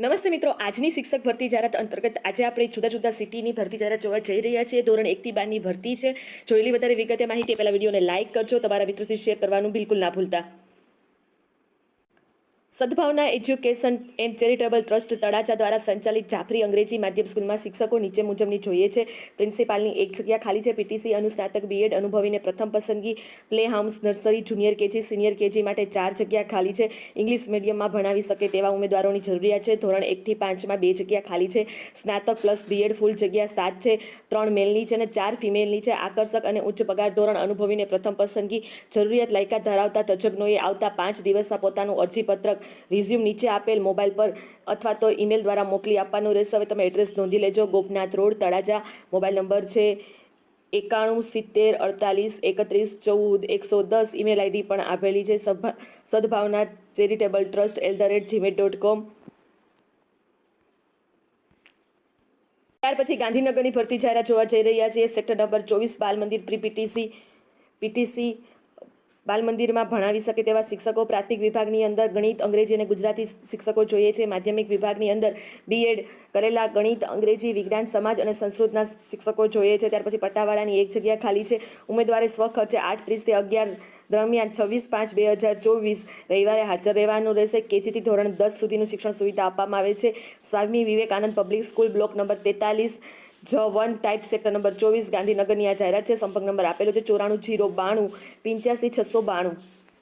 નમસ્તે મિત્રો, આજની શિક્ષક ભરતી જાહેરાત અંતર્ગત આજે આપણે જુદા જુદા સિટીની ભરતી જાહેરાત જોવા જઈ રહ્યા છીએ. ધોરણ એકથી બારની ભરતી છે. જોયેલી વધારે વિગતે માહિતી પહેલાં વિડીયોને લાઇક કરજો. તમારા મિત્રોથી શેર કરવાનું બિલકુલ ના ભૂલતા. Sadbhavna education and charitable trust Talaja દ્વારા સંચાલિત જાફરી અંગ્રેજી માધ્યમ સ્કૂલમાં શિક્ષકો નીચે મુજબની જોઈએ છે. પ્રિન્સિપાલની એક જગ્યા ખાલી છે. પીટીસી અનુસ્નાતક બીએડ અનુભવીને પ્રથમ પસંદગી play house nursery, junior KG, senior KG માટે ચાર જગ્યા ખાલી છે. ઇંગ્લિશ મીડિયમમાં ભણાવી શકે તેવા ઉમેદવારોની જરૂરિયાત છે. ધોરણ એકથી પાંચમાં બે જગ્યા ખાલી છે. સ્નાતક પ્લસ બીએડ ફૂલ જગ્યા સાત છે. ત્રણ મેલની છે અને ચાર ફિમેલની છે. આકર્ષક અને ઉચ્ચ પગાર ધોરણ અનુભવીને પ્રથમ પસંદગી જરૂરિયાત લાયકાત ધરાવતા તજજ્ઞોએ આવતા પાંચ દિવસમાં પોતાનું અરજીપત્રક રિઝ્યુમ નીચે આપેલ મોબાઈલ પર અથવા તો ઈમેલ દ્વારા મોકલી આપવાનું રહેશે. હવે તમે એડ્રેસ નોંધી લેજો. Gopnath road, Talaja. Mobile number છે એકાણું, સિત્તેર, અડતાલીસ, એકત્રીસ, ચૌદ, એકસો દસ. ઈમેલ આઈડી પણ આપેલી છે. Sadbhavna charitable trust at the rate Gmail dot com ત્યાર પછી ગાંધીનગરની ભરતી જાહેરાત જોવા જઈ રહ્યા છીએ. સેક્ટર નંબર ચોવીસ બાલ મંદિર પ્રી પીટીસી પીટીસી બાલ મંદિરમાં ભણાવી શકે તેવા શિક્ષકો પ્રાથમિક વિભાગની અંદર ગણિત, અંગ્રેજી અને ગુજરાતી શિક્ષકો જોઈએ છે. માધ્યમિક વિભાગની અંદર બીએડ કરેલા ગણિત, અંગ્રેજી, વિજ્ઞાન, સમાજ અને સંસ્કૃતના શિક્ષકો જોઈએ છે. ત્યાર પછી પટ્ટાવાળાની એક જગ્યા ખાલી છે. ઉમેદવારે સ્વખર્ચે આઠ ત્રીસથી અગિયાર દરમિયાન છવ્વીસ પાંચ બે હજાર ચોવીસ રવિવારે હાજર રહેવાનું રહેશે. કેજીથી ધોરણ દસ સુધીનું શિક્ષણ સુવિધા આપવામાં આવે છે. Swami Vivekananda public school block number તેતાલીસ જ વન ટાઈપ સેક્ટર નંબર ચોવીસ ગાંધીનગરની આ જાહેરાત છે. સંપર્ક નંબર આપેલો છે ચોરાણું જીરો બાણું પિંચ્યાસી છસો બાણું.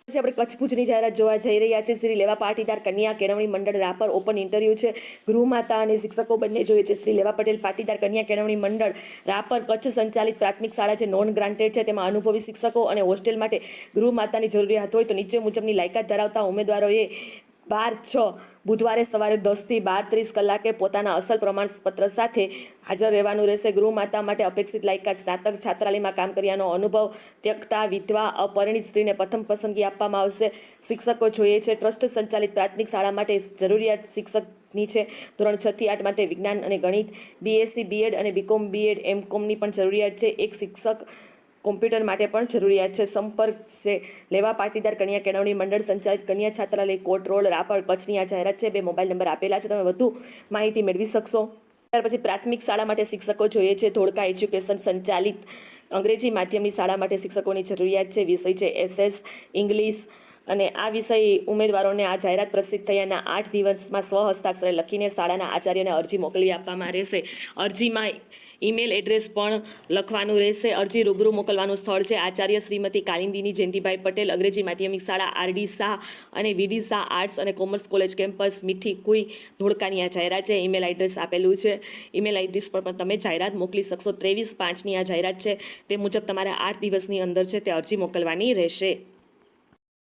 પછી આપણે કચ્છ ભુજની જાહેરાત જોવા જઈ રહ્યા છે. શ્રી લેવા પાટીદાર કન્યા કેળવણી મંડળ રાપર ઓપન ઇન્ટરવ્યૂ છે. ગૃહમાતા અને શિક્ષકો બંને જોઈએ છે. શ્રી લેવા પટેલ પાટીદાર કન્યા કેળવણી મંડળ રાપર કચ્છ સંચાલિત પ્રાથમિક શાળા છે. નોન ગ્રાન્ટેડ છે. તેમાં અનુભવી શિક્ષકો અને હોસ્ટેલ માટે ગૃહમાતાની જરૂરિયાત હોય તો નીચે મુજબની લાયકાત ધરાવતા ઉમેદવારોએ બાર છ બુધવારે સવારે દસથી બાર ત્રીસ કલાકે પોતાના અસલ પ્રમાણપત્ર સાથે હાજર રહેવાનું રહેશે. ગૃહમાતા માટે અપેક્ષિત લાયકાત સ્નાતક છાત્રાલયમાં કામ કર્યાનો અનુભવ ત્યક્તા, વિધવા, અપરિણિત સ્ત્રીને પ્રથમ પસંદગી આપવામાં આવશે. શિક્ષકો જોઈએ છે, ટ્રસ્ટ સંચાલિત પ્રાથમિક શાળા માટે જરૂરિયાત શિક્ષકની છે. ધોરણ છથી આઠ માટે વિજ્ઞાન અને ગણિત બીએસસી બીએડ અને બીકોમ બીએડ એમ કોમની પણ જરૂરિયાત છે. એક શિક્ષક કોમ્પ્યુટર માટે પણ જરૂરિયાત છે. સંપર્ક છે. લેવા પાટીદાર કન્યા કેળવણી મંડળ, સંચાલિત કન્યા છાત્રાલય, કોટ રોડ, રાપર કચ્છની આ જાહેરાત છે. બે મોબાઈલ નંબર આપેલા છે. તમે વધુ માહિતી મેળવી શકશો. ત્યાર પછી પ્રાથમિક શાળા માટે શિક્ષકો જોઈએ છે. ધોળકા એજ્યુકેશન સંચાલિત અંગ્રેજી માધ્યમની શાળા માટે શિક્ષકોની જરૂરિયાત છે. વિષય છે એસએસ, ઇંગ્લિશ અને આ વિષય ઉમેદવારોને આ જાહેરાત પ્રસિદ્ધ થયાના આઠ દિવસમાં સ્વ હસ્તાક્ષરે લખીને શાળાના આચાર્યને અરજી મોકલી આપવામાં રહેશે. અરજીમાં ઈમેલ એડ્રેસ પણ લખવાનું રહેશે. અરજી રૂબરૂ મોકલવાનું સ્થળ છે. આચાર્ય શ્રીમતી કાલિંદીની જયંતિભાઈ પટેલ, અંગ્રેજી માધ્યમિક શાળા, આરડી શાહ અને વીડી શાહ આર્ટ્સ અને કોમર્સ કોલેજ કેમ્પસ, મીઠી કુઈ ધોળકાની આ જાહેરાત છે. ઈમેલ એડ્રેસ આપેલું છે. ઈમેલ એડ્રેસ પર પણ તમે જાહેરાત મોકલી શકશો. ત્રેવીસ પાંચની આ જાહેરાત છે. તે મુજબ તમારે આઠ દિવસની અંદર છે તે અરજી મોકલવાની રહેશે.